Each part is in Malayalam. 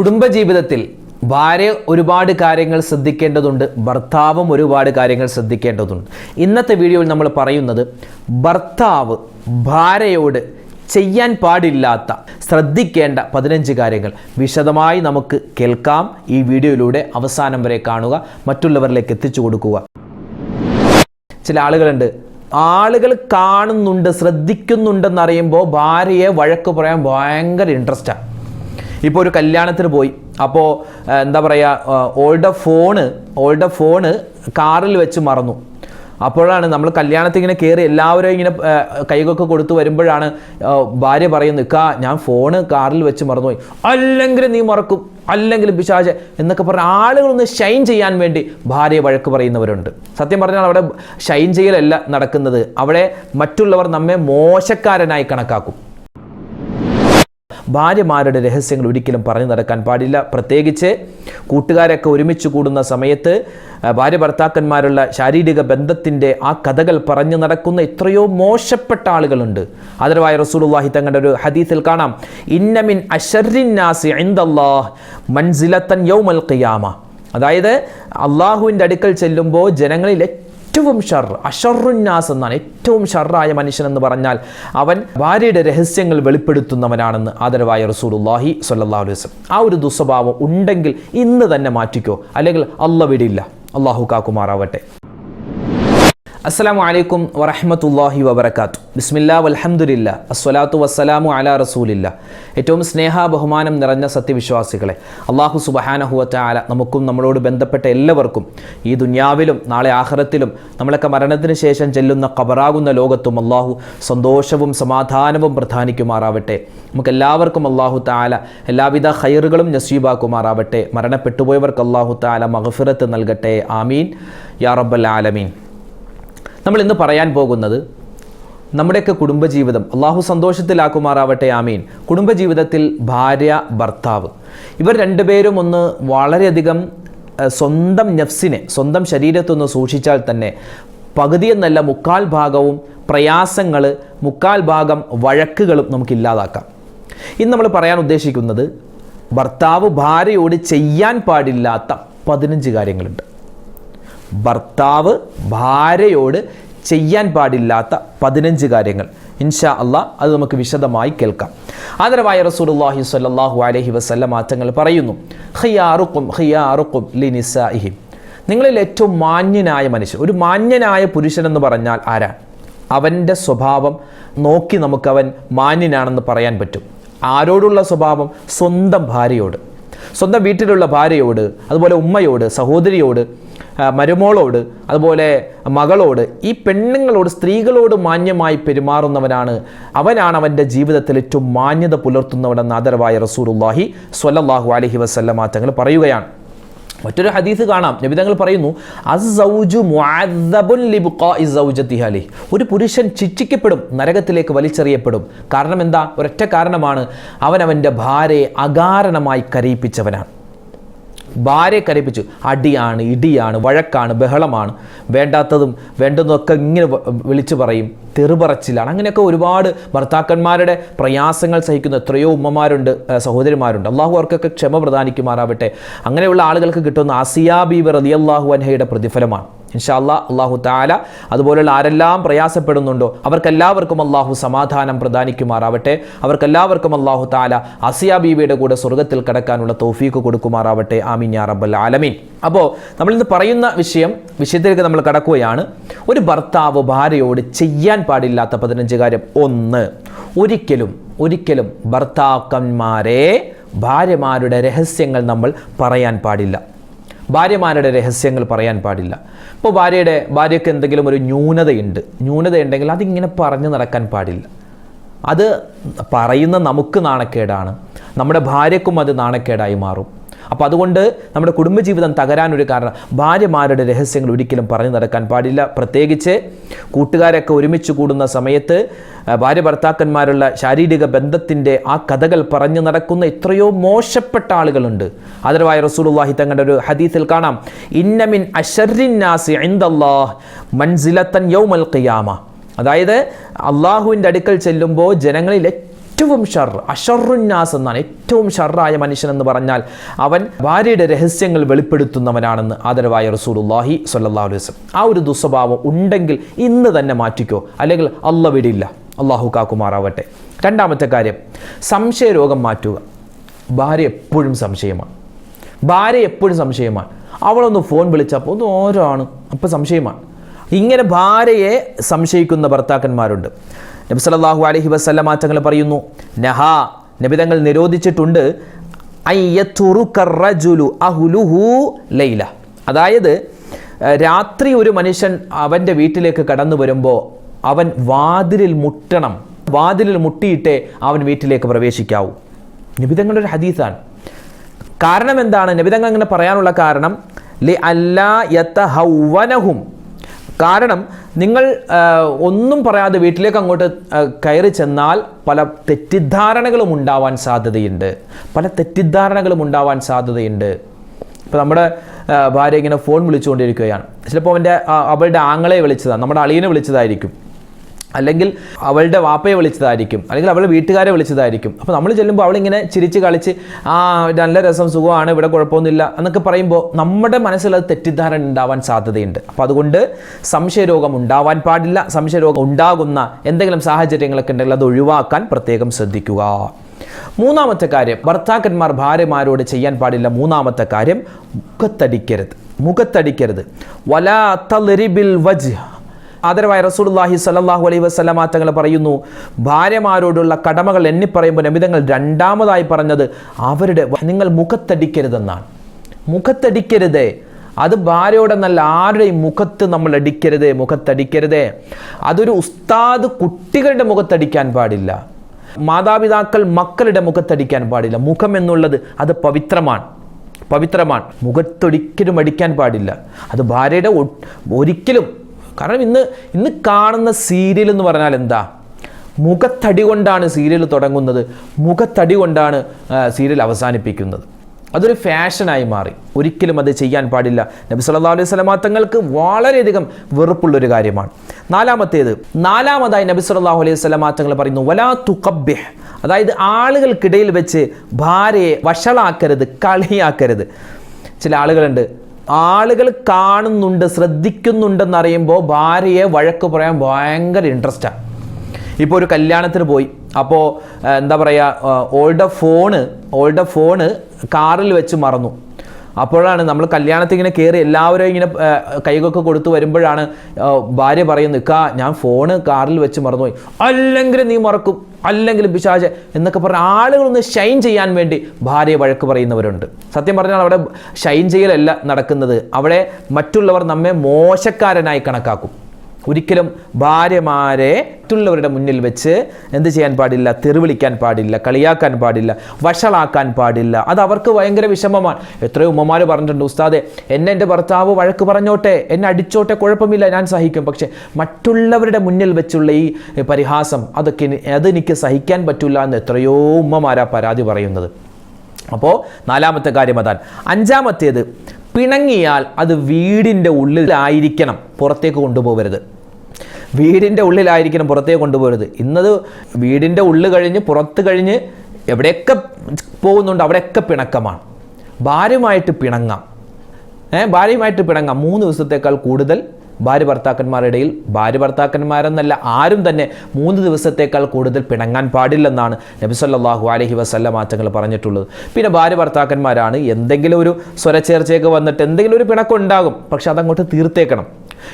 കുടുംബജീവിതത്തിൽ ഭാര്യ ഒരുപാട് കാര്യങ്ങൾ ശ്രദ്ധിക്കേണ്ടതുണ്ട് ഭർത്താവും ഒരുപാട് കാര്യങ്ങൾ ശ്രദ്ധിക്കേണ്ടതുണ്ട്. ഇന്നത്തെ വീഡിയോയിൽ നമ്മൾ പറയുന്നത് ഭർത്താവ് ഭാര്യയോട് ചെയ്യാൻ പാടില്ലാത്ത ശ്രദ്ധിക്കേണ്ട പതിനഞ്ച് കാര്യങ്ങൾ. വിശദമായി നമുക്ക് കേൾക്കാം. ഈ വീഡിയോയിലൂടെ അവസാനം വരെ കാണുക മറ്റുള്ളവരിലേക്ക് എത്തിച്ചു കൊടുക്കുക. ചില ആളുകളുണ്ട് ആളുകൾ കാണുന്നുണ്ട് ശ്രദ്ധിക്കുന്നുണ്ടെന്നറിയുമ്പോൾ ഭാര്യയെ വഴക്ക് പറയാൻ ഭയങ്കര ഇൻട്രസ്റ്റാണ് ഇപ്പോൾ ഒരു കല്യാണത്തിന് പോയി. അപ്പോൾ എന്താ പറയുക ഓൾഡ് ഫോണ് ഓൾഡ് ഫോണ് കാറിൽ വെച്ച് മറന്നു. അപ്പോഴാണ് നമ്മൾ കല്യാണത്തിൽ ഇങ്ങനെ കയറി എല്ലാവരും ഇങ്ങനെ കൈകൊക്കെ കൊടുത്തു വരുമ്പോഴാണ് ഭാര്യ പറയുന്നത് കാ ഞാൻ ഫോണ് കാറിൽ വെച്ച് മറന്നുപോയി. അല്ലെങ്കിൽ നീ മറക്കും. അല്ലെങ്കിൽ പിശാച്. എന്നൊക്കെ പറഞ്ഞ ആളുകളൊന്ന് ഷൈൻ ചെയ്യാൻ വേണ്ടി ഭാര്യ വഴക്ക് പറയുന്നവരുണ്ട്. സത്യം പറഞ്ഞാൽ അവിടെ ഷൈൻ ചെയ്യലല്ല നടക്കുന്നത്. അവിടെ മറ്റുള്ളവർ നമ്മെ മോശക്കാരനായി കണക്കാക്കും. ഭാര്യമാരുടെ രഹസ്യങ്ങൾ ഒരിക്കലും പറഞ്ഞു നടക്കാൻ പാടില്ല. പ്രത്യേകിച്ച് കൂട്ടുകാരൊക്കെ ഒരുമിച്ച് കൂടുന്ന സമയത്ത് ഭാര്യ ഭർത്താക്കന്മാരുള്ള ശാരീരിക ബന്ധത്തിന്റെ ആ കഥകൾ പറഞ്ഞു നടക്കുന്ന എത്രയോ മോശപ്പെട്ട ആളുകളുണ്ട്. അതരവായ റസൂലുള്ളാഹി തങ്ങളുടെ ഒരു ഹദീസിൽ കാണാം. ഇന്നമിൻ അഷറിന്നാസി യൗമൽ ഖിയാമ. അതായത് അള്ളാഹുവിന്റെ അടുക്കൽ ചെല്ലുമ്പോൾ ജനങ്ങളിൽ ഏറ്റവും ഷർ അഷറുന്നാസ് എന്നാണ് ഏറ്റവും ഷർറായ മനുഷ്യൻ എന്ന് പറഞ്ഞാൽ അവൻ ഭാര്യയുടെ രഹസ്യങ്ങൾ വെളിപ്പെടുത്തുന്നവനാണെന്ന് ആദരവായ റസൂലുള്ളാഹി സ്വല്ലല്ലാഹു അലൈഹി വസല്ലം. ആ ഒരു ദുസ്വഭാവം ഉണ്ടെങ്കിൽ ഇന്ന് തന്നെ മാറ്റിക്കോ. അല്ലെങ്കിൽ അല്ല വിടില്ല. അള്ളാഹു കാക്കുമാറാവട്ടെ. അസ്സലാമു അലൈക്കും വറഹമത്തല്ലാഹി വബർക്കാത്തു ബിസ്മില്ല വലഹമുല്ല അസ്വലാത്തു വസ്സലാമു അല റസൂലില്ല. ഏറ്റവും സ്നേഹ ബഹുമാനം നിറഞ്ഞ സത്യവിശ്വാസികളെ അള്ളാഹു സുബഹാനഹുവറ്റ ആല നമുക്കും നമ്മളോട് ബന്ധപ്പെട്ട എല്ലാവർക്കും ഈ ദുന്യാവിലും നാളെ ആഹ്റത്തിലും നമ്മളൊക്കെ മരണത്തിന് ശേഷം ചെല്ലുന്ന കബറാകുന്ന ലോകത്തും അള്ളാഹു സന്തോഷവും സമാധാനവും പ്രധാനിക്കുമാറാവട്ടെ. നമുക്കെല്ലാവർക്കും അള്ളാഹു താല എല്ലാവിധ ഹൈറുകളും നസീബാക്കുമാറാവട്ടെ. മരണപ്പെട്ടുപോയവർക്ക് അള്ളാഹു താല മഹഫിറത്ത് നൽകട്ടെ. ആമീൻ. യാ റബ്ബൽ ആലമീൻ. നമ്മൾ ഇന്ന് പറയാൻ പോകുന്നത് നമ്മുടെയൊക്കെ കുടുംബജീവിതം. അള്ളാഹു സന്തോഷത്തിലാക്കുമാറാവട്ടെ ആമീൻ. കുടുംബജീവിതത്തിൽ ഭാര്യ ഭർത്താവ്. ഇവർ രണ്ടുപേരും ഒന്ന് വളരെയധികം സ്വന്തം നഫ്സിനെ സ്വന്തം ശരീരത്തൊന്ന് സൂക്ഷിച്ചാൽ തന്നെ പകുതി എന്നല്ല മുക്കാൽ ഭാഗവും പ്രയാസങ്ങൾ മുക്കാൽ ഭാഗം വഴക്കുകളും നമുക്കില്ലാതാക്കാം. ഇന്ന് നമ്മൾ പറയാൻ ഉദ്ദേശിക്കുന്നത് ഭർത്താവ് ഭാര്യയോട് ചെയ്യാൻ പാടില്ലാത്ത പതിനഞ്ച് കാര്യങ്ങളുണ്ട്. ഭർത്താവ് ഭാര്യയോട് ചെയ്യാൻ പാടില്ലാത്ത പതിനഞ്ച് കാര്യങ്ങൾ. ഇൻഷാ അള്ളാ അത് നമുക്ക് വിശദമായി കേൾക്കാം. ആദരവായ റസൂലുള്ളാഹി സ്വല്ലല്ലാഹു അലൈഹി വസല്ലം മാറ്റങ്ങൾ പറയുന്നു ഖിയാറുക്കും ഖിയാറുക്കും ലിനിസാഇഹിം. നിങ്ങളിൽ ഏറ്റവും മാന്യനായ മനുഷ്യൻ ഒരു മാന്യനായ പുരുഷനെന്ന് പറഞ്ഞാൽ ആരാ? അവന്റെ സ്വഭാവം നോക്കി നമുക്കവൻ മാന്യനാണെന്ന് പറയാൻ പറ്റും. ആരോടുള്ള സ്വഭാവം? സ്വന്തം ഭാര്യയോട്. സ്വന്തം വീട്ടിലുള്ള ഭാര്യയോട് അതുപോലെ ഉമ്മയോട് സഹോദരിയോട് മരുമോളോട് അതുപോലെ മകളോട് ഈ പെണ്ണുങ്ങളോട് സ്ത്രീകളോട് മാന്യമായി പെരുമാറുന്നവനാണ്. അവനാണ് അവന്റെ ജീവിതത്തിൽ ഏറ്റവും മാന്യത പുലർത്തുന്നവനെന്ന് ആദരവായ റസൂലുള്ളാഹി സ്വല്ലല്ലാഹു അലഹി വസല്ലമ തങ്ങൾ പറയുകയാണ്. മറ്റൊരു ഹദീസ് കാണാം. നബിതങ്ങൾ പറയുന്നു ഒരു പുരുഷൻ ശിക്ഷിക്കപ്പെടും നരകത്തിലേക്ക് വലിച്ചെറിയപ്പെടും. കാരണം എന്താ? ഒരൊറ്റ കാരണമാണ് അവൻ അവന്റെ ഭാര്യയെ അകാരണമായി കരയിപ്പിച്ചവനാണ്. ഭാര്യയെ കരയിപ്പിച്ചു. അടിയാണ് ഇടിയാണ് വഴക്കാണ് ബഹളമാണ്. വേണ്ടാത്തതും വേണ്ടുന്നതൊക്കെ ഇങ്ങനെ വിളിച്ചു പറയും. തെറുപറച്ചിലാണ്. അങ്ങനെയൊക്കെ ഒരുപാട് ഭർത്താക്കന്മാരുടെ പ്രയാസങ്ങൾ സഹിക്കുന്ന എത്രയോ ഉമ്മമാരുണ്ട് സഹോദരിമാരുണ്ട്. അള്ളാഹു അവർക്കൊക്കെ ക്ഷമ പ്രദാനിക്കുമാറാവട്ടെ. അങ്ങനെയുള്ള ആളുകൾക്ക് കിട്ടുന്ന ആസിയാ അലി അള്ളാഹു അൻഹയുടെ പ്രതിഫലമാണ്. ഇൻഷാ അല്ലാ അള്ളാഹു താല അതുപോലുള്ള ആരെല്ലാം പ്രയാസപ്പെടുന്നുണ്ടോ അവർക്കെല്ലാവർക്കും അള്ളാഹു സമാധാനം പ്രദാനിക്കുമാറാവട്ടെ. അവർക്കെല്ലാവർക്കും അള്ളാഹു താല അസിയ ബീവിയുടെ കൂടെ സ്വർഗത്തിൽ കടക്കാനുള്ള തൗഫീക്ക് കൊടുക്കുമാറാവട്ടെ. ആമീൻ യാ റബ്ബൽ ആലമീൻ. അപ്പോൾ നമ്മൾ ഇന്ന് പറയുന്ന വിഷയം വിഷയത്തിലേക്ക് നമ്മൾ കടക്കുകയാണ്. ഒരു ഭർത്താവ് ഭാര്യയോട് ചെയ്യാൻ പാടില്ലാത്ത പതിനഞ്ച് കാര്യം. ഒന്ന് ഒരിക്കലും ഒരിക്കലും ഭർത്താക്കന്മാരെ ഭാര്യമാരുടെ രഹസ്യങ്ങൾ നമ്മൾ പറയാൻ പാടില്ല. ഭാര്യമാരുടെ രഹസ്യങ്ങൾ പറയാൻ പാടില്ല. ഇപ്പോൾ ഭാര്യയുടെ ഭാര്യയ്ക്ക് എന്തെങ്കിലും ഒരു ന്യൂനതയുണ്ട്. ന്യൂനതയുണ്ടെങ്കിൽ അതിങ്ങനെ പറഞ്ഞു നടക്കാൻ പാടില്ല. അത് പറയുന്ന നമുക്ക് നാണക്കേടാണ്. നമ്മുടെ ഭാര്യക്കും അത് നാണക്കേടായി മാറും. അപ്പോൾ അതുകൊണ്ട് നമ്മുടെ കുടുംബജീവിതം തകരാനൊരു കാരണം. ഭാര്യമാരുടെ രഹസ്യങ്ങൾ ഒരിക്കലും പറഞ്ഞു നടക്കാൻ പാടില്ല. പ്രത്യേകിച്ച് കൂട്ടുകാരൊക്കെ ഒരുമിച്ച് കൂടുന്ന സമയത്ത് ഭാര്യ ഭർത്താക്കന്മാരുള്ള ശാരീരിക ബന്ധത്തിന്റെ ആ കഥകൾ പറഞ്ഞു നടക്കുന്ന എത്രയോ മോശപ്പെട്ട ആളുകളുണ്ട്. ആദരവായ റസൂലുള്ളാഹി തങ്ങളുടെ ഒരു ഹദീസിൽ കാണാം. ഇന്നമിൻ അഷറിന്നാസി യൗമൽ ഖിയാമ. അതായത് അള്ളാഹുവിന്റെ അടുക്കൽ ചെല്ലുമ്പോൾ ജനങ്ങളിൽ ഏറ്റവും ഷർ അഷറുന്നാസ് എന്നാണ് ഏറ്റവും ഷർറായ മനുഷ്യൻ എന്ന് പറഞ്ഞാൽ അവൻ ഭാര്യയുടെ രഹസ്യങ്ങൾ വെളിപ്പെടുത്തുന്നവനാണെന്ന് ആദരവായ റസൂലുല്ലാഹി അലൈഹി വസല്ലം. ആ ഒരു ദുസ്വഭാവം ഉണ്ടെങ്കിൽ ഇന്ന് തന്നെ മാറ്റിക്കോ. അല്ലെങ്കിൽ അല്ല വിടില്ല. അള്ളാഹു കാക്കുമാറാവട്ടെ. രണ്ടാമത്തെ കാര്യം സംശയരോഗം മാറ്റുക. ഭാര്യ എപ്പോഴും സംശയമാണ്. ഭാര്യ എപ്പോഴും സംശയമാണ്. അവളൊന്ന് ഫോൺ വിളിച്ചപ്പോൾ ഒന്ന് ഓരോ ആണ് അപ്പോൾ സംശയമാണ്. ഇങ്ങനെ ഭാര്യയെ സംശയിക്കുന്ന ഭർത്താക്കന്മാരുണ്ട്. നബി സല്ലല്ലാഹു അലൈഹി വസല്ലമ തങ്ങൾ പറയുന്നു നഹ നബിതങ്ങൾ നിരോധിച്ചിട്ടുണ്ട് ലൈല. അതായത് രാത്രി ഒരു മനുഷ്യൻ അവന്റെ വീട്ടിലേക്ക് കടന്നു വരുമ്പോൾ അവൻ വാതിലിൽ മുട്ടണം വാതിലിൽ മുട്ടിയിട്ടേ അവൻ വീട്ടിലേക്ക് പ്രവേശിക്കാവൂ. നിബിതങ്ങളുടെ ഒരു ഹദീസാണ്. കാരണം എന്താണ്? നബിതങ്ങൾ അങ്ങനെ പറയാനുള്ള കാരണം ലി അല്ലാ യത്ത ഹൗവനഹും കാരണം നിങ്ങൾ ഒന്നും പറയാതെ വീട്ടിലേക്ക് അങ്ങോട്ട് കയറി ചെന്നാൽ പല തെറ്റിദ്ധാരണകളും ഉണ്ടാവാൻ സാധ്യതയുണ്ട്. പല തെറ്റിദ്ധാരണകളും ഉണ്ടാവാൻ സാധ്യതയുണ്ട്. ഇപ്പോൾ നമ്മുടെ ഭാര്യ ഇങ്ങനെ ഫോൺ വിളിച്ചുകൊണ്ടിരിക്കുകയാണ്. ചിലപ്പോൾ അവന്റെ അവളുടെ ആങ്ങളെ വിളിച്ചതാണ് നമ്മുടെ അളിയനെ വിളിച്ചതായിരിക്കും. അല്ലെങ്കിൽ അവളുടെ വാപ്പയെ വിളിച്ചതായിരിക്കും അല്ലെങ്കിൽ അവളുടെ വീട്ടുകാരെ വിളിച്ചതായിരിക്കും. അപ്പോൾ നമ്മൾ ചെല്ലുമ്പോൾ അവളിങ്ങനെ ചിരിച്ച് കളിച്ച് ആ നല്ല രസം സുഖമാണ് ഇവിടെ കുഴപ്പമൊന്നുമില്ല എന്നൊക്കെ പറയുമ്പോൾ നമ്മുടെ മനസ്സിൽ അത് തെറ്റിദ്ധാരണ ഉണ്ടാവാൻ സാധ്യതയുണ്ട്. അപ്പോൾ അതുകൊണ്ട് സംശയരോഗം ഉണ്ടാവാൻ പാടില്ല. സംശയരോഗം ഉണ്ടാകുന്ന എന്തെങ്കിലും സാഹചര്യങ്ങളൊക്കെ ഉണ്ടെങ്കിൽ അത് ഒഴിവാക്കാൻ പ്രത്യേകം ശ്രദ്ധിക്കുക. മൂന്നാമത്തെ കാര്യം ഭർത്താക്കന്മാർ ഭാര്യമാരോട് ചെയ്യാൻ പാടില്ല. മൂന്നാമത്തെ കാര്യം മുഖത്തടിക്കരുത്. മുഖത്തടിക്കരുത്. വലാ തലരിബിൽ വജ് ആദരവായ റസൂലുള്ളാഹി സ്വല്ലല്ലാഹു അലൈഹി വസല്ലമ തങ്ങൾ പറയുന്നു ഭാര്യമാരോടുള്ള കടമകൾ എണ്ണി പറയുമ്പോൾ നബിതങ്ങൾ രണ്ടാമതായി പറഞ്ഞത് അവരുടെ നിങ്ങൾ മുഖത്തടിക്കരുതെന്നാണ്. മുഖത്തടിക്കരുതേ. അത് ഭാര്യയോടെന്നല്ല ആരുടെയും മുഖത്ത് നമ്മൾ അടിക്കരുത് മുഖത്തടിക്കരുത്. അതൊരു ഉസ്താദ് കുട്ടികളുടെ മുഖത്തടിക്കാൻ പാടില്ല. മാതാപിതാക്കൾ മക്കളുടെ മുഖത്തടിക്കാൻ പാടില്ല. മുഖം എന്നുള്ളത് അത് പവിത്രമാണ്. പവിത്രമാണ്. മുഖത്തൊരിക്കലും അടിക്കാൻ പാടില്ല. അത് ഭാര്യയുടെ ഒരിക്കലും കാരണം ഇന്ന് ഇന്ന് കാണുന്ന സീരിയൽ എന്ന് പറഞ്ഞാൽ എന്താ? മുഖത്തടി കൊണ്ടാണ് സീരിയൽ തുടങ്ങുന്നത്. മുഖത്തടി കൊണ്ടാണ് സീരിയൽ അവസാനിപ്പിക്കുന്നത്. അതൊരു ഫാഷനായി മാറി. ഒരിക്കലും അത് ചെയ്യാൻ പാടില്ല. നബി സല്ലല്ലാഹു അലൈഹി വസല്ലമ തങ്ങൾക്ക് വളരെയധികം വെറുപ്പുള്ളൊരു കാര്യമാണ്. നാലാമത്തേത് നാലാമതായി നബി സല്ലല്ലാഹു അലൈഹി തങ്ങൾ പറയുന്നു വലാ തുഖബ്ബിഹ്. അതായത് ആളുകൾക്കിടയിൽ വെച്ച് ഭാര്യയെ വഷളാക്കരുത് കളിയാക്കരുത്. ചില ആളുകളുണ്ട് ആളുകൾ കാണുന്നുണ്ട് ശ്രദ്ധിക്കുന്നുണ്ടെന്നറിയുമ്പോൾ ഭാര്യയെ വഴക്ക് പറയാൻ ഭയങ്കര ഇൻട്രസ്റ്റാണ് ഇപ്പോൾ ഒരു കല്യാണത്തിന് പോയി. അപ്പോൾ എന്താ പറയുക ഓൾഡ് ഫോണ് ഓൾഡ് ഫോണ് കാറിൽ വെച്ച് മറന്നു. അപ്പോഴാണ് നമ്മൾ കല്യാണത്തിൽ ഇങ്ങനെ കയറി എല്ലാവരും ഇങ്ങനെ കൈകൊക്കെ കൊടുത്തു വരുമ്പോഴാണ് ഭാര്യ പറയുന്നത് കാ ഞാൻ ഫോണ് കാറിൽ വെച്ച് മറന്നുപോയി. അല്ലെങ്കിൽ നീ മറക്കും. അല്ലെങ്കിൽ പിശാച് എന്നൊക്കെ പറഞ്ഞ ആളുകളൊന്ന് ഷൈൻ ചെയ്യാൻ വേണ്ടി ഭാര്യ വഴക്ക് പറയുന്നവരുണ്ട്. സത്യം പറഞ്ഞാൽ അവിടെ ഷൈൻ ചെയ്യലല്ല നടക്കുന്നത്. അവിടെ മറ്റുള്ളവർ നമ്മെ മോശക്കാരനായി കണക്കാക്കും. ഒരിക്കലും ഭാര്യമാരെ മറ്റുള്ളവരുടെ മുന്നിൽ വെച്ച് എന്ത് ചെയ്യാൻ പാടില്ല തെറിവിളിക്കാൻ പാടില്ല കളിയാക്കാൻ പാടില്ല വഷളാക്കാൻ പാടില്ല. അത് അവർക്ക് ഭയങ്കര വിഷമമാണ്. എത്രയോ ഉമ്മമാർ പറഞ്ഞിട്ടുണ്ട് ഉസ്താദെ എന്നെ എന്റെ ഭർത്താവ് വഴക്ക് പറഞ്ഞോട്ടെ എന്നെ അടിച്ചോട്ടെ കുഴപ്പമില്ല ഞാൻ സഹിക്കും. പക്ഷേ മറ്റുള്ളവരുടെ മുന്നിൽ വെച്ചുള്ള ഈ പരിഹാസം അതൊക്കെ അതെനിക്ക് സഹിക്കാൻ പറ്റില്ല എന്ന് എത്രയോ ഉമ്മമാരാ പരാതി പറയുന്നത്. അപ്പോൾ നാലാമത്തെ കാര്യം അതാണ്. അഞ്ചാമത്തേത് പിണങ്ങിയാൽ അത് വീടിന്റെ ഉള്ളിലായിരിക്കണം പുറത്തേക്ക് കൊണ്ടുപോകരുത്. വീടിന്റെ ഉള്ളിലായിരിക്കണം പുറത്തേക്ക് കൊണ്ടുപോകരുത്. ഇന്നത് വീടിന്റെ ഉള്ളിൽ കഴിഞ്ഞ് പുറത്ത് കഴിഞ്ഞ് എവിടെയൊക്കെ പോകുന്നുണ്ട് അവിടെയൊക്കെ പിണക്കമാണ്. ഭാര്യമായിട്ട് പിണങ്ങാം. ഏഹ് ഭാര്യയുമായിട്ട് പിണങ്ങാം. മൂന്ന് ദിവസത്തേക്കാൾ കൂടുതൽ ഭാര്യ ഭർത്താക്കന്മാരുടെ ഇടയിൽ ഭാര്യ ഭർത്താക്കന്മാരെന്നല്ല ആരും തന്നെ മൂന്ന് ദിവസത്തേക്കാൾ കൂടുതൽ പിണങ്ങാൻ പാടില്ലെന്നാണ് നബി സല്ലല്ലാഹു അലൈഹി വസല്ലം മാറ്റങ്ങൾ പറഞ്ഞിട്ടുള്ളത്. പിന്നെ ഭാര്യ ഭർത്താക്കന്മാരാണ് എന്തെങ്കിലും ഒരു സ്വരച്ചേർച്ചയൊക്കെ വന്നിട്ട് എന്തെങ്കിലും ഒരു പിണക്കുണ്ടാകും പക്ഷെ അതങ്ങോട്ട് തീർത്തേക്കണം.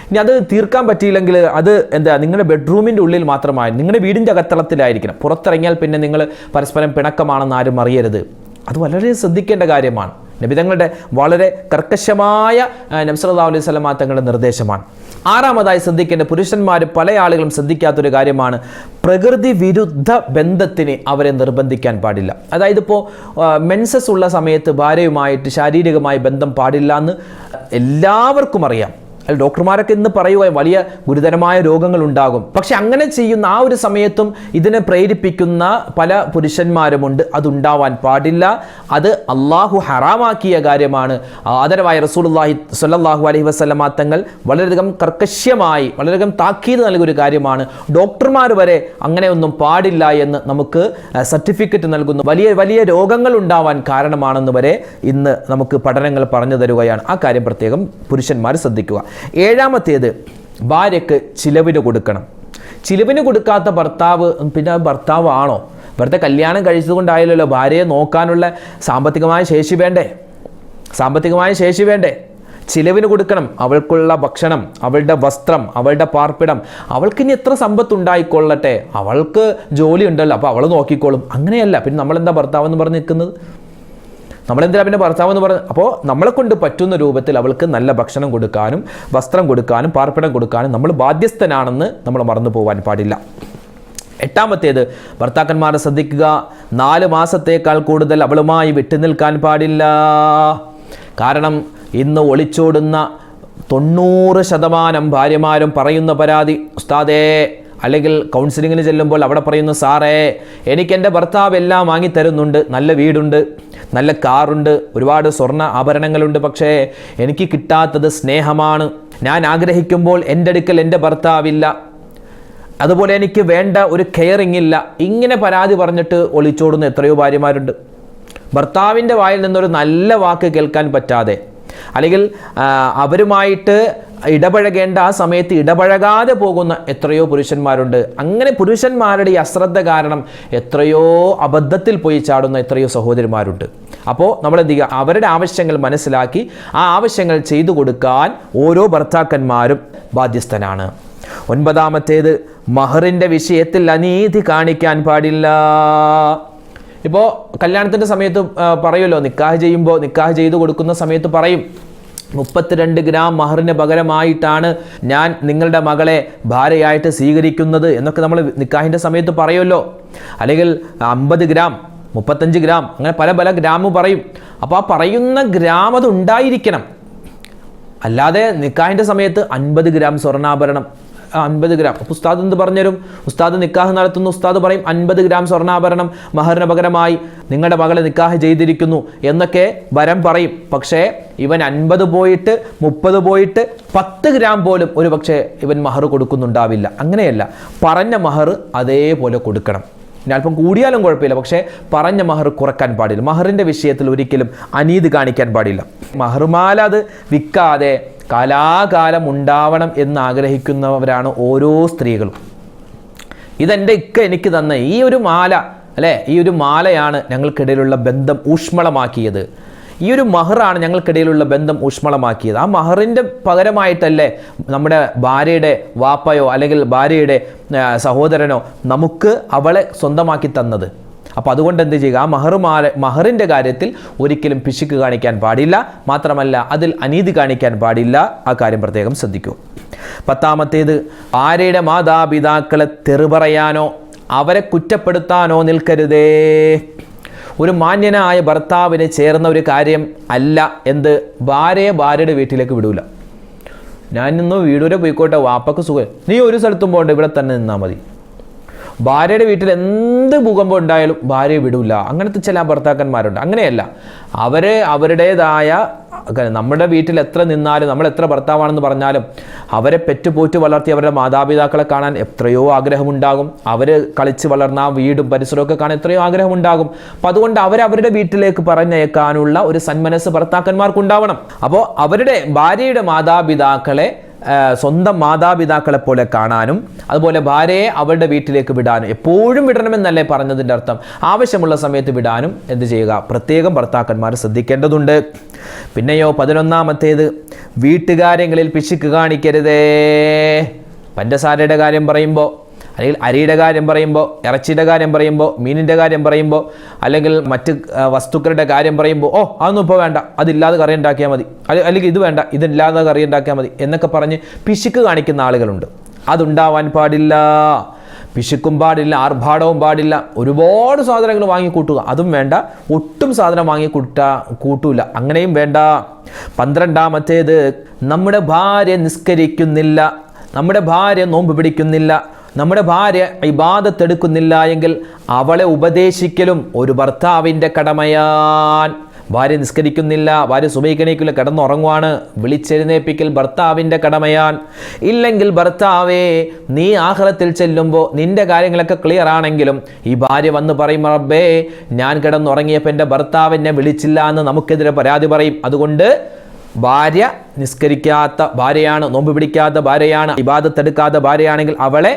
ഇനി അത് തീർക്കാൻ പറ്റിയില്ലെങ്കിൽ അത് എന്താ നിങ്ങളുടെ ബെഡ്റൂമിന്റെ ഉള്ളിൽ മാത്രമായി നിങ്ങളുടെ വീടിന്റെ അകത്തളത്തിലായിരിക്കണം. പുറത്തിറങ്ങിയാൽ പിന്നെ നിങ്ങൾ പരസ്പരം പിണക്കമാണെന്ന് ആരും അറിയരുത്. അത് വളരെ ശ്രദ്ധിക്കേണ്ട കാര്യമാണ്. നബിതങ്ങളുടെ വളരെ കർക്കശമായ നബ്സല്ലാ അലൈഹി സ്വലമാ തങ്ങളുടെ നിർദ്ദേശമാണ്. ആറാമതായി ശ്രദ്ധിക്കേണ്ട പുരുഷന്മാർ പല ആളുകളും ശ്രദ്ധിക്കാത്തൊരു കാര്യമാണ് പ്രകൃതി വിരുദ്ധ ബന്ധത്തിന് അവരെ നിർബന്ധിക്കാൻ പാടില്ല. അതായത് ഇപ്പോൾ മെൻസസ് ഉള്ള സമയത്ത് ഭാര്യയുമായിട്ട് ശാരീരികമായി ബന്ധം പാടില്ല എന്ന് എല്ലാവർക്കും അറിയാം. അല്ല ഡോക്ടർമാരൊക്കെ ഇന്ന് പറയുക വലിയ ഗുരുതരമായ രോഗങ്ങൾ ഉണ്ടാകും പക്ഷെ അങ്ങനെ ചെയ്യുന്ന ആ ഒരു സമയത്തും ഇതിനെ പ്രേരിപ്പിക്കുന്ന പല പുരുഷന്മാരുമുണ്ട്. അതുണ്ടാവാൻ പാടില്ല. അത് അള്ളാഹു ഹറാമാക്കിയ കാര്യമാണ്. ആദരവായ റസൂലുള്ളാഹി സ്വല്ലല്ലാഹു അലൈഹി വസല്ലമ തങ്ങൾ വളരെയധികം കർക്കശ്യമായി വളരെയധികം താക്കീത് നൽകിയൊരു കാര്യമാണ്. ഡോക്ടർമാർ വരെ അങ്ങനെ ഒന്നും പാടില്ല എന്ന് നമുക്ക് സർട്ടിഫിക്കറ്റ് നൽകുന്നു. വലിയ വലിയ രോഗങ്ങൾ ഉണ്ടാവാൻ കാരണമാണെന്ന് വരെ ഇന്ന് നമുക്ക് പഠനങ്ങൾ പറഞ്ഞു തരുകയാണ്. ആ കാര്യം പ്രത്യേകം പുരുഷന്മാർ ശ്രദ്ധിക്കുക. ഏഴാമത്തേത് ഭാര്യക്ക് ചിലവിന് കൊടുക്കണം. ചിലവിന് കൊടുക്കാത്ത ഭർത്താവ് പിന്നെ ഭർത്താവ് ആണോ വെറുതെ കല്യാണം കഴിച്ചതുകൊണ്ടായാലല്ലോ ഭാര്യയെ നോക്കാനുള്ള സാമ്പത്തികമായ ശേഷി വേണ്ടേ? സാമ്പത്തികമായ ശേഷി വേണ്ടേ? ചിലവിന് കൊടുക്കണം അവൾക്കുള്ള ഭക്ഷണം അവളുടെ വസ്ത്രം അവളുടെ പാർപ്പിടം. അവൾക്ക് ഇനി എത്ര സമ്പത്ത് ഉണ്ടായിക്കൊള്ളട്ടെ അവൾക്ക് ജോലി ഉണ്ടല്ലോ അപ്പോൾ അവൾ നോക്കിക്കോളും. അങ്ങനെയല്ല പിന്നെ നമ്മളെന്താ ഭർത്താവെന്ന് പറഞ്ഞ് നിൽക്കുന്നത്? നമ്മളെന്തിനാ പിന്നെ ഭർത്താവ് എന്ന് പറഞ്ഞു? അപ്പോൾ നമ്മളെ കൊണ്ട് പറ്റുന്ന രൂപത്തിൽ അവൾക്ക് നല്ല ഭക്ഷണം കൊടുക്കാനും വസ്ത്രം കൊടുക്കാനും പാർപ്പിടം കൊടുക്കാനും നമ്മൾ ബാധ്യസ്ഥനാണെന്ന് നമ്മൾ മറന്നു പോകാൻ പാടില്ല. എട്ടാമത്തേത് ഭർത്താക്കന്മാരെ ശ്രദ്ധിക്കുക. നാല് മാസത്തേക്കാൾ കൂടുതൽ അവളുമായി വിട്ടുനിൽക്കാൻ പാടില്ല. കാരണം ഇന്ന് ഒളിച്ചോടുന്ന തൊണ്ണൂറ് ശതമാനം ഭാര്യമാരും പറയുന്ന പരാതി ഉസ്താദേ അല്ലെങ്കിൽ കൗൺസിലിങ്ങിന് ചെല്ലുമ്പോൾ അവിടെ പറയുന്നു സാറേ എനിക്ക് എന്റെ ഭർത്താവ് എല്ലാം വാങ്ങിത്തരുന്നുണ്ട് നല്ല വീടുണ്ട്. നല്ല കാറുണ്ട് ഒരുപാട് സ്വർണ ആഭരണങ്ങളുണ്ട് പക്ഷേ എനിക്ക് കിട്ടാത്തത് സ്നേഹമാണ്. ഞാൻ ആഗ്രഹിക്കുമ്പോൾ എന്റെ അടുക്കൽ എന്റെ ഭർത്താവില്ല. അതുപോലെ എനിക്ക് വേണ്ട ഒരു കെയറിങ് ഇല്ല. ഇങ്ങനെ പരാതി പറഞ്ഞിട്ട് ഒളിച്ചോടുന്ന എത്രയോ ഭാര്യമാരുണ്ട്. ഭർത്താവിന്റെ വായിൽ നിന്നൊരു നല്ല വാക്ക് കേൾക്കാൻ പറ്റാതെ. അല്ലെങ്കിൽ അവരുമായിട്ട് ഇടപഴകേണ്ട ആ സമയത്ത് ഇടപഴകാതെ പോകുന്ന എത്രയോ പുരുഷന്മാരുണ്ട്. അങ്ങനെ പുരുഷന്മാരുടെ ഈ അശ്രദ്ധ കാരണം എത്രയോ അബദ്ധത്തിൽ പോയി ചാടുന്ന എത്രയോ സഹോദരിമാരുണ്ട്. അപ്പോൾ നമ്മൾ എന്ത് ചെയ്യുക? അവരുടെ ആവശ്യങ്ങൾ മനസ്സിലാക്കി ആ ആവശ്യങ്ങൾ ചെയ്തു കൊടുക്കാൻ ഓരോ ഭർത്താക്കന്മാരും ബാധ്യസ്ഥനാണ്. ഒൻപതാമത്തേത് മഹറിന്റെ വിഷയത്തിൽ അനീതി കാണിക്കാൻ പാടില്ല. ഇപ്പോൾ കല്യാണത്തിന്റെ സമയത്ത് പറയുമല്ലോ നിക്കാഹ് ചെയ്യുമ്പോൾ നിക്കാഹ് ചെയ്തു കൊടുക്കുന്ന സമയത്ത് പറയും. മുപ്പത്തിരണ്ട് ഗ്രാം മഹറിന് പകരമായിട്ടാണ് ഞാൻ നിങ്ങളുടെ മകളെ ഭാര്യയായിട്ട് സ്വീകരിക്കുന്നത് എന്നൊക്കെ നമ്മൾ നിക്കാഹിന്റെ സമയത്ത് പറയുമല്ലോ. അല്ലെങ്കിൽ അമ്പത് ഗ്രാം മുപ്പത്തഞ്ച് ഗ്രാം അങ്ങനെ പല പല ഗ്രാമും പറയും. അപ്പോൾ ആ പറയുന്ന ഗ്രാം അത് ഉണ്ടായിരിക്കണം. അല്ലാതെ നിക്കാഹിന്റെ സമയത്ത് അൻപത് ഗ്രാം സ്വർണാഭരണം അൻപത് ഗ്രാം. അപ്പോൾ ഉസ്താദ് എന്ത് പറഞ്ഞുതരും? ഉസ്താദ് നിക്കാഹ് നടത്തുന്നു. ഉസ്താദ് പറയും അൻപത് ഗ്രാം സ്വർണാഭരണം മഹറിന് പകരമായി നിങ്ങളുടെ മകളെ നിക്കാഹ് ചെയ്തിരിക്കുന്നു എന്നൊക്കെ വരം പറയും. പക്ഷേ ഇവൻ അൻപത് പോയിട്ട് മുപ്പത് പോയിട്ട് പത്ത് ഗ്രാം പോലും ഒരു പക്ഷേ ഇവൻ മഹർ കൊടുക്കുന്നുണ്ടാവില്ല. അങ്ങനെയല്ല. പറഞ്ഞ മഹർ അതേപോലെ കൊടുക്കണം. ഇനി അല്പം കൂടിയാലും കുഴപ്പമില്ല. പക്ഷേ പറഞ്ഞ മഹർ കുറയ്ക്കാൻ പാടില്ല. മഹറിന്റെ വിഷയത്തിൽ ഒരിക്കലും അനീതി കാണിക്കാൻ പാടില്ല. മഹർമാല അത് വിൽക്കാതെ കാലാകാലം ഉണ്ടാവണം എന്നാഗ്രഹിക്കുന്നവരാണ് ഓരോ സ്ത്രീകളും. ഇതെന്റെ ഇക്ക എനിക്ക് തന്ന ഈ ഒരു മാല അല്ലേ? ഈ ഒരു മാലയാണ് ഞങ്ങൾക്കിടയിലുള്ള ബന്ധം ഊഷ്മളമാക്കിയത്. ഈ ഒരു മഹറാണ് ഞങ്ങൾക്കിടയിലുള്ള ബന്ധം ഊഷ്മളമാക്കിയത്. ആ മഹറിന്റെ പകരമായിട്ടല്ലേ നമ്മുടെ ഭാര്യയുടെ വാപ്പയോ അല്ലെങ്കിൽ ഭാര്യയുടെ സഹോദരനോ നമുക്ക് അവളെ സ്വന്തമാക്കി തന്നത്. അപ്പോൾ അതുകൊണ്ട് എന്ത് ചെയ്യുക? ആ മഹറുമാല മഹറിന്റെ കാര്യത്തിൽ ഒരിക്കലും പിശുക്ക് കാണിക്കാൻ പാടില്ല. മാത്രമല്ല അതിൽ അനീതി കാണിക്കാൻ പാടില്ല. ആ കാര്യം പ്രത്യേകം ശ്രദ്ധിക്കൂ. പത്താമത്തേത് ആരുടെ മാതാപിതാക്കളെ തെറി പറയാനോ അവരെ കുറ്റപ്പെടുത്താനോ നിൽക്കരുതേ. ഒരു മാന്യനായ ഭർത്താവിന് ചേർന്ന ഒരു കാര്യം അല്ല എന്ത്? ഭാര്യയെ ഭാര്യയുടെ വീട്ടിലേക്ക് വിടൂല. ഞാൻ ഇന്ന് വീട് പോയിക്കോട്ടെ വാപ്പക്ക് സുഖം. നീ ഒരു സ്ഥലത്തും പോകണ്ട ഇവിടെ തന്നെ നിന്നാൽ മതി. ഭാര്യയുടെ വീട്ടിൽ എന്ത് ഭൂകമ്പം ഉണ്ടായാലും ഭാര്യയെ വിടില്ല അങ്ങനത്തെ ചില ഭർത്താക്കന്മാരുണ്ട്. അങ്ങനെയല്ല. അവരെ അവരുടേതായ നമ്മുടെ വീട്ടിൽ എത്ര നിന്നാലും നമ്മൾ എത്ര ഭർത്താവാണെന്ന് പറഞ്ഞാലും അവരെ പെറ്റുപോറ്റ് വളർത്തി അവരുടെ മാതാപിതാക്കളെ കാണാൻ എത്രയോ ആഗ്രഹമുണ്ടാകും. അവർ കളിച്ച് വളർന്ന ആ വീടും പരിസരമൊക്കെ കാണാൻ എത്രയോ ആഗ്രഹമുണ്ടാകും. അപ്പം അതുകൊണ്ട് അവരവരുടെ വീട്ടിലേക്ക് പറഞ്ഞേക്കാനുള്ള ഒരു സന്മനസ് ഭർത്താക്കന്മാർക്കുണ്ടാവണം. അപ്പോൾ അവരുടെ ഭാര്യയുടെ മാതാപിതാക്കളെ സ്വന്തം മാതാപിതാക്കളെ പോലെ കാണാനും അതുപോലെ ഭാര്യയെ അവളുടെ വീട്ടിലേക്ക് വിടാനും എപ്പോഴും വിടണമെന്നല്ലേ പറഞ്ഞതിന്റെ അർത്ഥം. ആവശ്യമുള്ള സമയത്ത് വിടാനും എന്ത് ചെയ്യുക? പ്രത്യേകം ഭർത്താക്കന്മാർ ശ്രദ്ധിക്കേണ്ടതുണ്ട്. പിന്നെയോ പതിനൊന്നാമത്തേത് വീട്ടുകാര്യങ്ങളിൽ പിശുക്ക് കാണിക്കരുതേ. പഞ്ചസാരയുടെ കാര്യം പറയുമ്പോൾ അല്ലെങ്കിൽ അരിയുടെ കാര്യം പറയുമ്പോൾ ഇറച്ചിയുടെ കാര്യം പറയുമ്പോൾ മീനിന്റെ കാര്യം പറയുമ്പോൾ അല്ലെങ്കിൽ മറ്റ് വസ്തുക്കളുടെ കാര്യം പറയുമ്പോൾ ഓ അതൊന്നും ഇപ്പോൾ വേണ്ട. അതില്ലാതെ കറി ഉണ്ടാക്കിയാൽ മതി. അല്ലെ- അല്ലെങ്കിൽ ഇത് വേണ്ട. ഇതില്ലാതെ കറി ഉണ്ടാക്കിയാൽ മതി. എന്നൊക്കെ പറഞ്ഞ് പിശുക്ക് കാണിക്കുന്ന ആളുകളുണ്ട്. അതുണ്ടാവാൻ പാടില്ല. പിശുക്കും പാടില്ല. ആർഭാടവും പാടില്ല. ഒരുപാട് സാധനങ്ങൾ വാങ്ങി കൂട്ടുക അതും വേണ്ട. ഒട്ടും സാധനം വാങ്ങി കൂട്ടാ കൂട്ടൂല. അങ്ങനെയും വേണ്ട. പന്ത്രണ്ടാമത്തേത് നമ്മുടെ ഭാര്യ നിസ്കരിക്കുന്നില്ല. നമ്മുടെ ഭാര്യ നോമ്പ് പിടിക്കുന്നില്ല. നമ്മുടെ ഭാര്യ ഇബാദത്തെടുക്കുന്നില്ല എങ്കിൽ അവളെ ഉപദേശിക്കലും ഒരു ഭർത്താവിന്റെ കടമയാൻ. ഭാര്യ നിസ്കരിക്കുന്നില്ല ഭാര്യ സുബൈക്കണീക്കില്ല കിടന്നുറങ്ങുവാണ്. വിളിച്ചെഴുന്നേപ്പിക്കൽ ഭർത്താവിന്റെ കടമയാൻ. ഇല്ലെങ്കിൽ ഭർത്താവേ നീ ആഹ്ലത്തിൽ ചെല്ലുമ്പോൾ നിന്റെ കാര്യങ്ങളൊക്കെ ക്ലിയർ ആണെങ്കിലും ഈ ഭാര്യ വന്ന് പറയും റബ്ബേ ഞാൻ കിടന്നുറങ്ങിയപ്പോൾ എന്റെ ഭർത്താവ് എന്നെ വിളിച്ചില്ല എന്ന് നമുക്കെതിരെ പരാതി പറയും. അതുകൊണ്ട് ഭാര്യ നിസ്കരിക്കാത്ത ഭാര്യയാണ് നോമ്പ് പിടിക്കാത്ത ഭാര്യയാണ് ഇബാദത്തെടുക്കാത്ത ഭാര്യയാണെങ്കിൽ അവളെ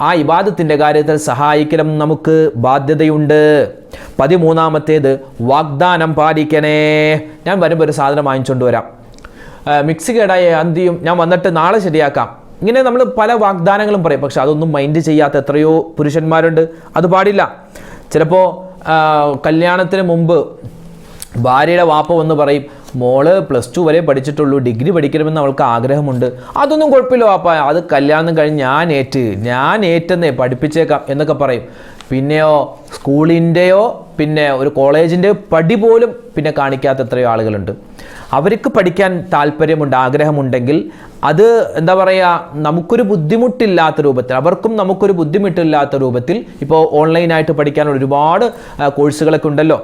ആ ഇബാദത്തിന്റെ കാര്യത്തിൽ സഹായിക്കലും നമുക്ക് ബാധ്യതയുണ്ട്. പതിമൂന്നാമത്തേത് വാഗ്ദാനം പാലിക്കണേ. ഞാൻ വരുമ്പോൾ ഒരു സാധനം വാങ്ങിച്ചുകൊണ്ട് വരാം. മിക്സി കേടായ അന്തിയും ഞാൻ വന്നിട്ട് നാളെ ശരിയാക്കാം. ഇങ്ങനെ നമ്മൾ പല വാഗ്ദാനങ്ങളും പറയും. പക്ഷെ അതൊന്നും മൈൻഡ് ചെയ്യാത്ത എത്രയോ പുരുഷന്മാരുണ്ട്. അത് പാടില്ല. ചിലപ്പോൾ കല്യാണത്തിന് മുമ്പ് ഭാര്യയുടെ വാപ്പ വന്ന് പറയും മോൾ പ്ലസ് ടു വരെ പഠിച്ചിട്ടുള്ളൂ. ഡിഗ്രി പഠിക്കണമെന്ന് അവൾക്ക് ആഗ്രഹമുണ്ട്. അതൊന്നും കുഴപ്പമില്ല പാപ്പ അത് കല്യാണം കഴിഞ്ഞ് ഞാൻ ഏറ്റ്. ഞാൻ ഏറ്റെന്നേ പഠിപ്പിച്ചേക്കാം എന്നൊക്കെ പറയും. പിന്നെയോ സ്കൂളിന്റെയോ പിന്നെ ഒരു കോളേജിന്റെയോ പടി പോലും പിന്നെ കാണിക്കാത്ത എത്രയോ ആളുകളുണ്ട്. അവർക്ക് പഠിക്കാൻ താല്പര്യമുണ്ട് ആഗ്രഹമുണ്ടെങ്കിൽ അത് എന്താ പറയുക നമുക്കൊരു ബുദ്ധിമുട്ടില്ലാത്ത രൂപത്തിൽ അവർക്കും നമുക്കൊരു ബുദ്ധിമുട്ടില്ലാത്ത രൂപത്തിൽ ഇപ്പോൾ ഓൺലൈനായിട്ട് പഠിക്കാനുള്ള ഒരുപാട് കോഴ്സുകളൊക്കെ ഉണ്ടല്ലോ.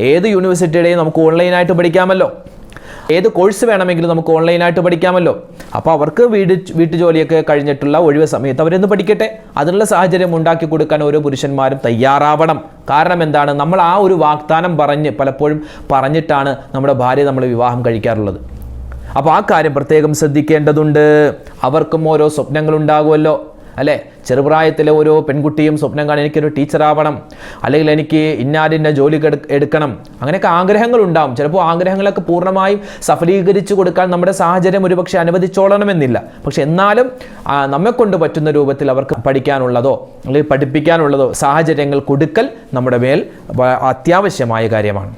ഏത് യൂണിവേഴ്സിറ്റിയുടെയും നമുക്ക് ഓൺലൈനായിട്ട് പഠിക്കാമല്ലോ. ഏത് കോഴ്സ് വേണമെങ്കിലും നമുക്ക് ഓൺലൈനായിട്ട് പഠിക്കാമല്ലോ. അപ്പോൾ അവർക്ക് വീട് വീട്ടു ജോലിയൊക്കെ കഴിഞ്ഞിട്ടുള്ള ഒഴിവ് സമയത്ത് അവരെന്ന് പഠിക്കട്ടെ. അതിനുള്ള സാഹചര്യം ഉണ്ടാക്കി കൊടുക്കാൻ ഓരോ പുരുഷന്മാരും തയ്യാറാവണം. കാരണം എന്താണ്? നമ്മൾ ആ ഒരു വാഗ്ദാനം പറഞ്ഞ് പലപ്പോഴും പറഞ്ഞിട്ടാണ് നമ്മുടെ ഭാര്യ നമ്മൾ വിവാഹം കഴിക്കാറുള്ളത്. അപ്പോൾ ആ കാര്യം പ്രത്യേകം ശ്രദ്ധിക്കേണ്ടതുണ്ട്. അവർക്കും ഓരോ സ്വപ്നങ്ങൾ ഉണ്ടാകുമല്ലോ. അല്ലേ? ചെറുപ്രായത്തിലെ ഓരോ പെൺകുട്ടിയും സ്വപ്നം കാണാൻ എനിക്കൊരു ടീച്ചറാവണം. അല്ലെങ്കിൽ എനിക്ക് ഇന്നാരിന്റെ ജോലി എടു- എടുക്കണം. അങ്ങനെയൊക്കെ ആഗ്രഹങ്ങൾ ഉണ്ടാവും ചിലപ്പോൾ ആഗ്രഹങ്ങളൊക്കെ പൂർണമായും സഫലീകരിച്ചു കൊടുക്കാൻ നമ്മുടെ സാഹചര്യം ഒരുപക്ഷെ അനുവദിച്ചോളണമെന്നില്ല. പക്ഷെ എന്നാലും നമ്മെക്കൊണ്ട് പറ്റുന്ന രൂപത്തിൽ അവർക്ക് പഠിക്കാനുള്ളതോ അല്ലെങ്കിൽ പഠിപ്പിക്കാനുള്ളതോ സാഹചര്യങ്ങൾ കൊടുക്കൽ നമ്മുടെ മേൽ അത്യാവശ്യമായ കാര്യമാണ്.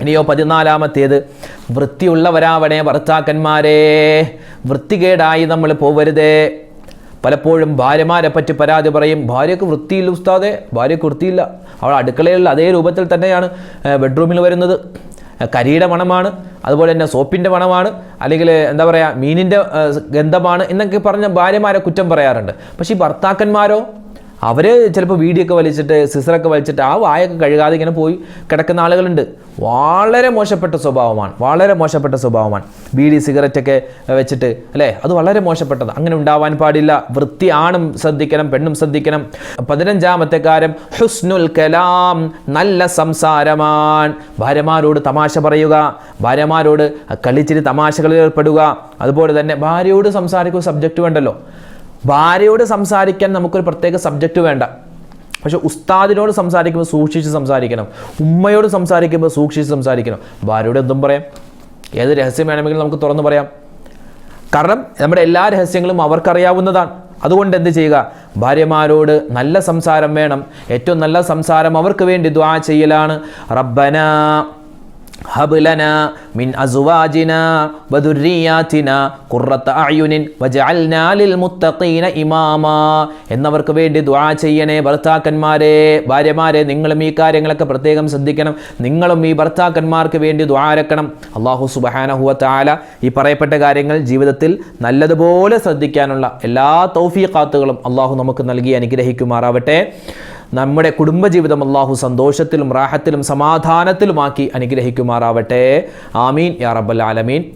ഇനിയോ പതിനാലാമത്തേത്. വൃത്തിയുള്ളവരാവണേ ഭർത്താക്കന്മാരെ. വൃത്തികേടായി നമ്മൾ പോവരുതേ. പലപ്പോഴും ഭാര്യമാരെ പറ്റി പരാതി പറയും. ഭാര്യയ്ക്ക് വൃത്തിയില്ല ഉസ്താദെ. ഭാര്യയ്ക്ക് വൃത്തിയില്ല. അവൾ അടുക്കളയിലുള്ള അതേ രൂപത്തിൽ തന്നെയാണ് ബെഡ്റൂമിൽ വരുന്നത്. കരിയുടെ മണമാണ് അതുപോലെ തന്നെ സോപ്പിന്റെ മണമാണ് അല്ലെങ്കിൽ എന്താ പറയുക മീനിന്റെ ഗന്ധമാണ് എന്നൊക്കെ പറഞ്ഞ ഭാര്യമാരെ കുറ്റം പറയാറുണ്ട്. പക്ഷേ ഈ ഭർത്താക്കന്മാരോ അവർ ചിലപ്പോൾ വീടിയൊക്കെ വലിച്ചിട്ട് സിസറൊക്കെ വലിച്ചിട്ട് ആ വായൊക്കെ കഴുകാതെ ഇങ്ങനെ പോയി കിടക്കുന്ന ആളുകളുണ്ട്. വളരെ മോശപ്പെട്ട സ്വഭാവമാണ്. വളരെ മോശപ്പെട്ട സ്വഭാവമാണ്. ബീഡി സിഗരറ്റൊക്കെ വെച്ചിട്ട് അല്ലേ? അത് വളരെ മോശപ്പെട്ടത്. അങ്ങനെ ഉണ്ടാവാൻ പാടില്ല. വൃത്തി ആണും ശ്രദ്ധിക്കണം പെണ്ണും ശ്രദ്ധിക്കണം. പതിനഞ്ചാമത്തെ കാര്യം ഹുസ്നുൽ കലാം നല്ല സംസാരമാണ്. ഭാര്യമാരോട് തമാശ പറയുക. ഭാര്യമാരോട് കളിച്ചിരി തമാശകളിൽ ഏർപ്പെടുക. അതുപോലെ തന്നെ ഭാര്യയോട് സംസാരിക്കുക സബ്ജക്റ്റ് വേണ്ടല്ലോ ഭാര്യയോട് സംസാരിക്കാൻ നമുക്കൊരു പ്രത്യേക സബ്ജക്റ്റ് വേണ്ട. പക്ഷെ ഉസ്താദിനോട് സംസാരിക്കുമ്പോൾ സൂക്ഷിച്ച് സംസാരിക്കണം. ഉമ്മയോട് സംസാരിക്കുമ്പോൾ സൂക്ഷിച്ച് സംസാരിക്കണം. ഭാര്യയോട് എന്തും പറയാം. ഏത് രഹസ്യം വേണമെങ്കിലും നമുക്ക് തുറന്നു പറയാം. കാരണം നമ്മുടെ എല്ലാ രഹസ്യങ്ങളും അവർക്കറിയാവുന്നതാണ്. അതുകൊണ്ട് എന്ത് ചെയ്യുക? ഭാര്യമാരോട് നല്ല സംസാരം വേണം. ഏറ്റവും നല്ല സംസാരം അവർക്ക് വേണ്ടി ദ്വാ ചെയ്യലാണ്. റബ്ബന. ഹബ് ലനാ മിൻ അസുവാജിന വദുർരിയാതിന ഖുർറത അയുനിൻ വജഅൽനാ ലിൽ മുത്തഖീന ഇമാമാ. എന്നവർക്ക് വേണ്ടി ദുആ ചെയ്യണേ ഭർത്താക്കന്മാരെ ഭാര്യമാരെ നിങ്ങളും ഈ കാര്യങ്ങളൊക്കെ പ്രത്യേകം ശ്രദ്ധിക്കണം. നിങ്ങളും ഈ ഭർത്താക്കന്മാർക്ക് വേണ്ടി ദുആരക്കണം അള്ളാഹു സുബ്ഹാനഹു വതആല ഈ പറയപ്പെട്ട കാര്യങ്ങൾ ജീവിതത്തിൽ നല്ലതുപോലെ ശ്രദ്ധിക്കാനുള്ള എല്ലാ തൗഫീഖാത്തുകളും അള്ളാഹു നമുക്ക് നൽകി അനുഗ്രഹിക്കുമാറാവട്ടെ. നമ്മുടെ കുടുംബജീവിതം അള്ളാഹു സന്തോഷത്തിലും റാഹത്തിലും സമാധാനത്തിലുമാക്കി അനുഗ്രഹിക്കുമാറാവട്ടെ. ആമീൻ. യാ റബ്ബൽ ആലമീൻ.